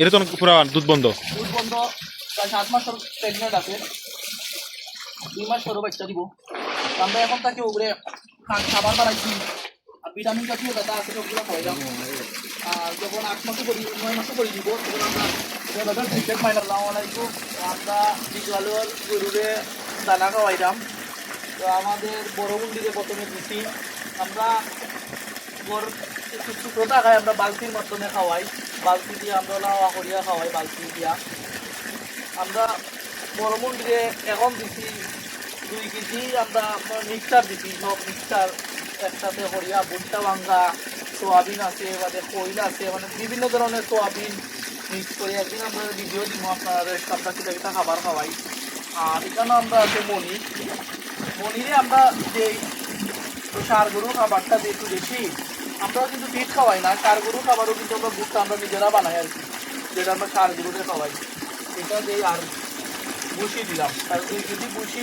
এটা তো অনেক পুরা দুধ বন্ধ। দুধ বন্ধ, প্রায় সাত মাস প্রেগনেন্ট আছে। দুই মাস পরে বাচ্চা দিব। আমরা এখন তাকে ওগুলো খাবার বাড়াইছি আর ভিটামিন জাতীয় দাদা আছে ওগুলো খাওয়াইলাম আর যখন আট মাসে করি, নয় মাসে করে দিব, তখন আমরা দাদা ক্রিকেট মাইনার লাগাইবো আমরা বিকলালের গরুরে দানা খাওয়াইলাম তো আমাদের বড় মন্দিরে প্রথমে দিছি। আমরা একটু ছোটো টাকায় আমরা বালতির মাধ্যমে খাওয়াই। বালতি দিয়ে আমরা লাওয়া করিয়া খাওয়াই, বালতি দিয়া। আমরা বড় মন্দিরে এখন দিছি দুই কেজি, আমরা মিক্সচার দিছি, সব মিক্সচার একসাথে করিয়া, ভুট্টা ভাঙ্গা সোয়াবিন আছে মানে কইল আছে মানে বিভিন্ন ধরনের সোয়াবিন মিক্স করে একদিন আমরা ভিডিও দিব আপনার আমরা কিটা কিটা খাবার খাওয়াই। আর এখানে আমরা আছে মনি মনিরে আমরা যে সার গরুর খাবারটা একটু বেশি আমরাও কিন্তু ফিট খাওয়াই না, সার গরু খাবারও কিন্তু আমরা ভুট্টা আমরা নিজেরা বানাই আর কি, যেটা আমরা সার গরুতে খাওয়াই। এটা দিয়ে আর বসিয়ে দিলাম। আর দুই কেজি বসি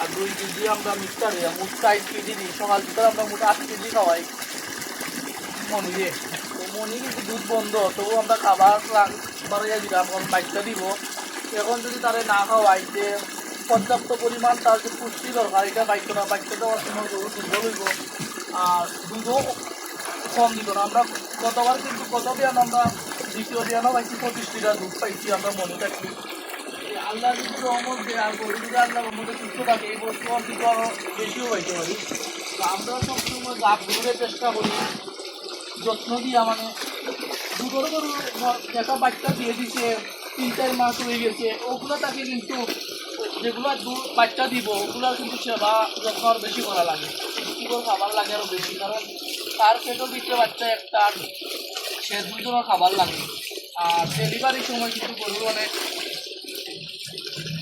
আর দুই কেজি আমরা মিক্সচার দিলাম মোট ষাট কেজি দিই। সকাল বিকাল আমরা মোট আট কেজি খাওয়াই। মনিরে তো মনি কিন্তু দুধ বন্ধ তবু আমরা খাবার বাড়াইয়া দিলাম কারণ বাচ্চা দিব। এখন যদি তারা না খাওয়াই, যে পর্যাপ্ত পরিমাণ তার যে পুষ্টি দরকার, এটা বাচ্চা দেওয়ার সময় গরু দুর্বল হইব আর দুধও কম দিব না। আমরা গতবার কিন্তু গত বিয়ান আমরা দ্বিতীয় বিয়ানও পাইছি পঁচিশ লিটার দুধ পাইছি আমরা মনে থাকি আল্লাহ যদি রহমত দেয় আর গরু যদি আল্লাহ রহমতে সুস্থ থাকে, এই বস্তু আর কিন্তু আরও বেশিও পাইতে পারি। তো আমরা সবসময় গাছগুলোর চেষ্টা করি, যত্ন দিয়া মানে। দুটোর গরু ধর একটা বাচ্চা দিয়ে দিছে, তিন, চার মাস হয়ে গেছে, ওগুলো তাকে কিন্তু যেগুলো বাচ্চা দিব ওগুলো কিন্তু সেবা, যত্ন আর বেশি করা লাগে। খাবার লাগে আরও বেশি, কারণ তার পেটও ভিতরে বাচ্চা একটা সে দুধেরও খাবার লাগে। আর ডেলিভারির সময় কিন্তু গরুর অনেক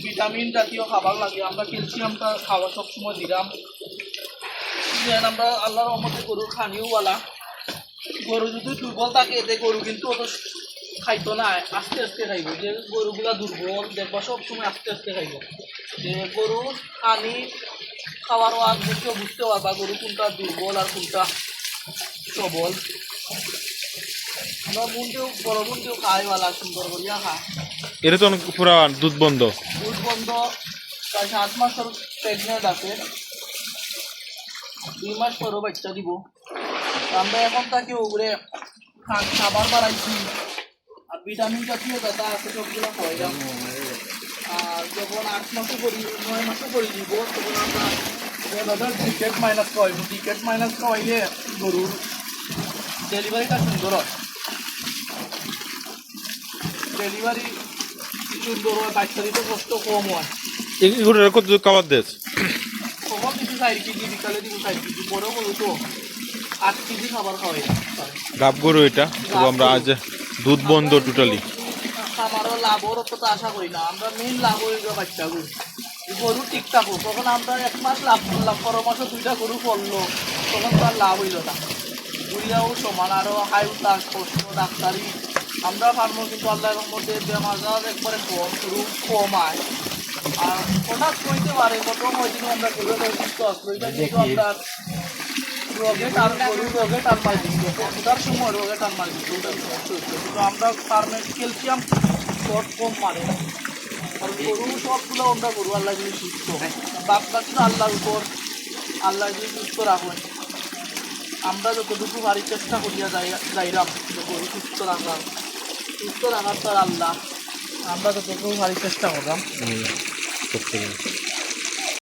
ভিটামিন জাতীয় খাবার লাগে। আমরা ক্যালসিয়ামটা খাওয়া সবসময় দিলাম। আমরা আল্লাহর রহমতে গরুর খানিওওয়ালা গরু যদি দুর্বল থাকে, এতে গরু কিন্তু অত খাইতো না। আস্তে আস্তে খাইব। যে গরুগুলা দুর্বল, দেখবা সব সময় আস্তে আস্তে খাইব। যে গরু খানি খাওয়ার আর বুঝতে বুঝতে পারবা গরু কোনটা দুর্বল আর কোনটা সবল। আমরা মুন্ডিও বড় মুন্ডিও খাইওয়ালা সুন্দর করিয়া খা এটা তো অনেক পুরা দুধ বন্ধ। দুধ বন্ধ প্রায় সাত মাসের প্রেগনেন্ট আছে। দুই মাস পরেও বাচ্চা দিব। আমরা এখন তাকে ওগুলো খাবার বাড়াইছি। আর ভিটামিন জাতীয় দাদা আছে সবগুলো খাওয়াইলাম। আর যখন আট মাসে করি নয় মাসে করে দিব তখন আমরা দাদা টিকেট মাইনাস খাওয়াইব টিকেট মাইনাস খাওয়াইলে গরুর ডেলিভারিটা সুন্দর হয়। ডেলিভারি সুন্দর হয় বাচ্চা দিতে কষ্ট কম হয়। এগুলো কত খাবার দেশ? কখন দিবি চার কেজি বিকালে দিব চার কেজি বড় গরু তো আট কেজি খাবার খাওয়াই গাব গরু এটা তো আমরা আজ দুধ বন্ধ টোটালি আমারও লাভর তো আশা করি না। আমরা মেন লাভ হয়ে যাব বাচ্চা গরু গরু ঠিক থাকো তখন আমরা এক মাস লাভ করলাম পর মাসে দুইটা গরু করল তখন তো আর লাভ হইল না। বুড়িয়াও সমান আরও হাই উতাস কষ্ট ডাক্তারি। আমরা ফার্মো কিন্তু আল্লাহর মধ্যে বেমার আজার একবারে কম গরু কম আয়। আর হঠাৎ কইতে পারে প্রথম ওই দিন আমরা গরু সুস্থ আসলো। এটা কিন্তু আপনার রোগে টান গরু রোগে টান মারি। দিচ্ছে ওটার সময় রোগে টান দিচ্ছে কিন্তু আমরা ফার্মে ক্যালসিয়াম শর্ট কম মারে আর গরু সবগুলো আমরা গরু আল্লাহ যদি সুস্থ বাপ তো আল্লাহর উপর, আল্লাহ যদি সুস্থ রাখবেন আমরা যতটুকু বাড়ির চেষ্টা করিয়া যাই, যাইলাম গরু সুস্থ রাখার সুস্থ রাখার তার আল্লাহ, আমরা যতটুকু বাড়ির চেষ্টা করলাম।